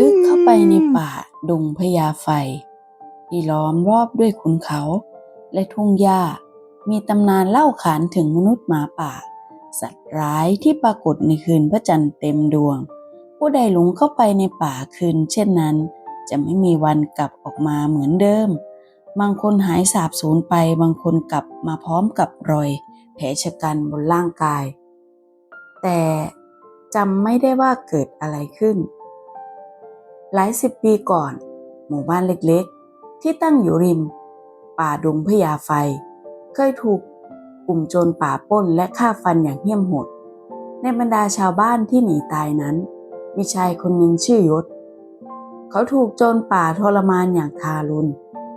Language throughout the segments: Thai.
ลึกเข้าไปในป่าดงพญาไฟ ที่ล้อมรอบด้วยขุนเขา และทุ่งหญ้า มีตำนานเล่าขานถึงมนุษย์หมาป่า สัตว์ร้ายที่ปรากฏในคืนพระจันทร์เต็มดวง ผู้ใดหลงเข้าไปในป่าคืน เช่นนั้น จะไม่มีวันกลับออกมาเหมือนเดิม บางคนหายสาบสูญไปบางคนกลับมาพร้อมกับรอย แผลชะกันบนร่างกาย แต่ จำไม่ได้ว่าเกิดอะไรขึ้น หลายสิบปีก่อน หมู่บ้านเล็กๆ ที่ตั้งอยู่ริม ป่าดงพญาไฟ เคยถูกกลุ่มโจรป่าป้นและฆ่าฟันอย่างเหี้ยมโหด ในบรรดาชาวบ้านที่หนีตายนั้น มีชายคนหนึ่งชื่อยศ เขาถูกโจรป่าทรมานอย่างทารุณ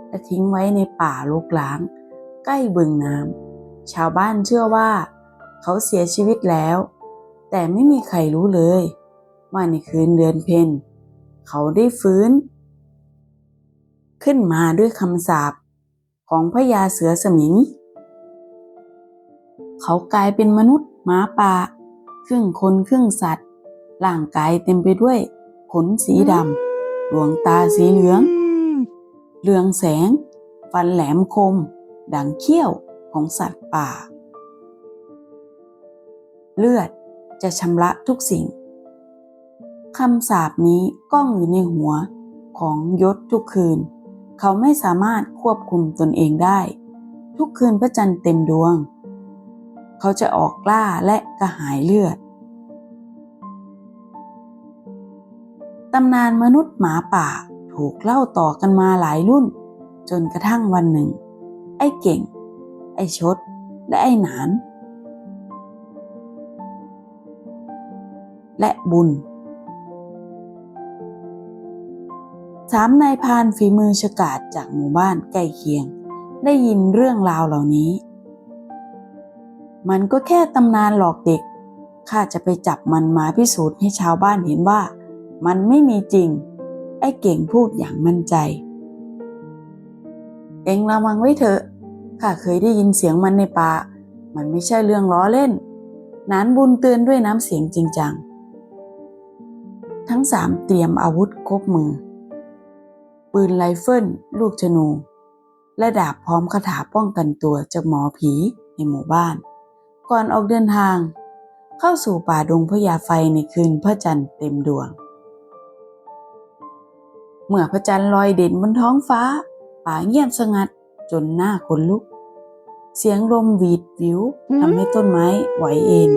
และทิ้งไว้ในป่าลุกล้าง ใกล้บึงน้ำชาวบ้านเชื่อว่า เขาเสียชีวิตแล้ว แต่ไม่มีใครรู้เลยว่าในคืนเดือนเพ็ญเขาได้ฟื้น ขึ้นมาด้วยคำสาปของพญาเสือสมิง เขากลายเป็นมนุษย์หมาป่าครึ่งคนครึ่งสัตว์ร่างกายเต็มไปด้วยขนสีดำดวงตาสีเหลือง เรืองแสง ฟันแหลมคม ดังเขี้ยวของสัตว์ป่า เลือด จะชำระทุกสิ่งคำสาปนี้ก้องอยู่ในหัวของยศทุกคืน เขาไม่สามารถควบคุมตนเองได้ ทุกคืนพระจันทร์เต็มดวง เขาจะออกล่าและกระหายเลือดตำนานมนุษย์หมาป่าถูกเล่าต่อกันมาหลายรุ่น จนกระทั่งวันหนึ่ง ไอ้เก่ง ไอ้ชด และไอ้หนาน และบุญสามนายพานฝีมือฉกาจจากหมู่บ้านใกล้เคียง ได้ยินเรื่องราวเหล่านี้ มันก็แค่ตำนานหลอกเด็ก ข้าจะไปจับมันมาพิสูจน์ให้ชาวบ้านเห็นว่า มันไม่มีจริง ไอ้เก่งพูดอย่างมั่นใจ เองระวังไว้เถอะ ข้าเคยได้ยินเสียงมันในป่า มันไม่ใช่เรื่องล้อเล่น นานบุญเตือนด้วยน้ำเสียงจริงจัง ทั้งสามเตรียมอาวุธครบมือ ปืนไรเฟิลลูกธนู และดาบพร้อมคาถาป้องกันตัวจากหมอผีในหมู่บ้าน ก่อนออกเดินทาง เข้าสู่ป่าดงพญาไฟในคืนพระจันทร์เต็มดวง เมื่อพระจันทร์ลอยเด่นบนท้องฟ้า ป่าเงียบสงัดจนหน้าขนลุก เสียงลมหวีดวิวทำให้ต้นไม้ไหวเอ็น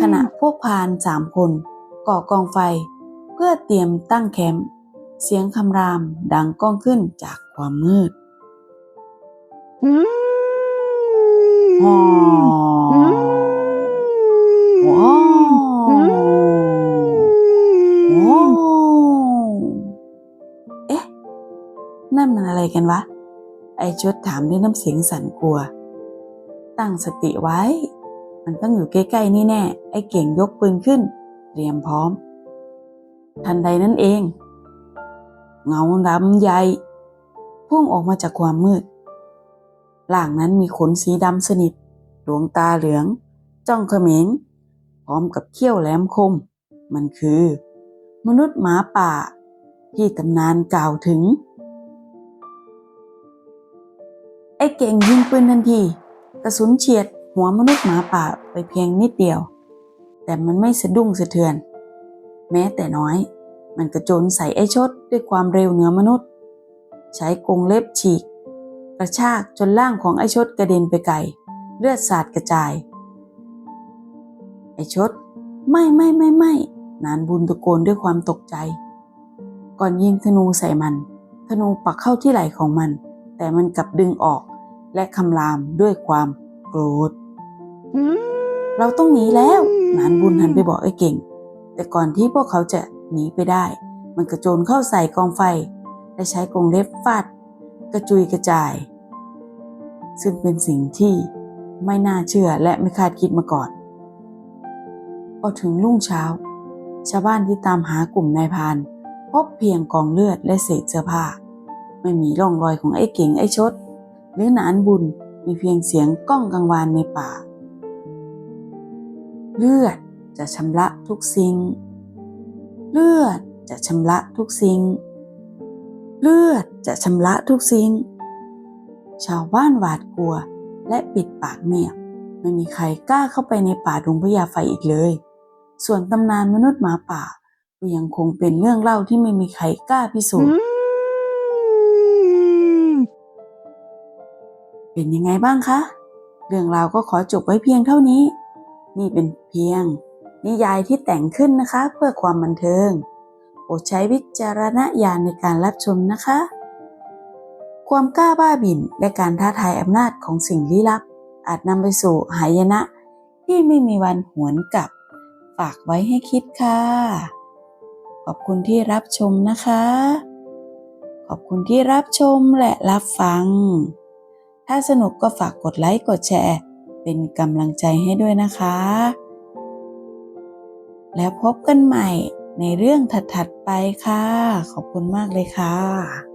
ขณะพวกพานสามคนก่อกองไฟ พื่อเตรียมตั้งแคมป์เสียงคำรามดังก้องขึ้นจากความมืดฮอว้าวว้าวเอ๊ะ นั่นมันอะไรกันวะ ไอชดถามด้วยน้ำเสียงสั่นกลัว ตั้งสติไว้ มันต้องอยู่ใกล้ๆนี่แน่ ไอ้เก่งยกปืนขึ้น เตรียมพร้อม ทันใดนั้นเอง เงาดำใหญ่พุ่งออกมาจากความมืดล่างนั้นมีขนสีดำสนิท ดวงตาเหลือง จ้องเขม็งพร้อมกับเขี้ยวแหลมคม มันคือ มนุษย์หมาป่า ที่ตำนานกล่าวถึง ไอ้เก่งยิงปืนทันที กระสุนเฉียดหัวมนุษย์หมาป่าไปเพียงนิดเดียว แต่มันไม่สะดุ้งสะเทือน แม้แต่น้อย มันกระโจนใส่ไอ้ชดด้วยความเร็วเหนือมนุษย์ ใช้กรงเล็บฉีก กระชากจนร่างของไอ้ชดกระเด็นไปไกลเลือดสาดกระจาย ไอ้ชด ไม่ไม่ไม่ไม่นานบุญตะโกนด้วยความตกใจ ก่อนยิงธนูใส่มัน ธนูปักเข้าที่ไหล่ของมัน แต่มันกลับดึงออก และคำรามด้วยความโกรธเราต้องหนีแล้ว นานบุญหันไปบอกไอ้เก่ง แต่ก่อนที่พวกเขาจะหนีไปได้ มันกระโจนเข้าใส่กองไฟ และใช้กรงเล็บฟาดกระจุยกระจาย ซึ่งเป็นสิ่งที่ไม่น่าเชื่อและไม่คาดคิดมาก่อน พอถึงรุ่งเช้า ชาวบ้านที่ตามหากลุ่มนายพาน พบเพียงกองเลือดและเศษเสื้อผ้า ไม่มีร่องรอยของไอ้เก่งไอ้ชด หรือหนานบุญมีเพียงเสียงก้องกังวานในป่า เลือด จะชำระทุกสิ่ง เลือดจะชำระทุกสิ่ง เลือดจะชำระทุกสิ่ง ชาวบ้านหวาดกลัวและปิดปากเงียบ ไม่มีใครกล้าเข้าไปในป่าดงพญาไฟอีกเลย ส่วนตำนานมนุษย์หมาป่าก็ยังคงเป็นเรื่องเล่าที่ไม่มีใครกล้าพิสูจน์ เป็นยังไงบ้างคะ เรื่องราวก็ขอจบไว้เพียงเท่านี้ นี่เป็นเพียง นิยายที่แต่งขึ้นนะคะเพื่อความบันเทิงโปรดใช้วิจารณญาณในการรับชมนะคะ ความกล้าบ้าบิ่นและการท้าทายอำนาจของสิ่งลี้ลับ อาจนำไปสู่หายนะ ที่ไม่มีวันหวนกลับ ฝากไว้ให้คิดค่ะ ขอบคุณที่รับชมนะคะ ขอบคุณที่รับชมและรับฟัง ถ้าสนุกก็ฝากกดไลค์กดแชร์ เป็นกำลังใจให้ด้วยนะคะ แล้วพบกันใหม่ในเรื่องถัดๆไปค่ะ ขอบคุณมากเลยค่ะ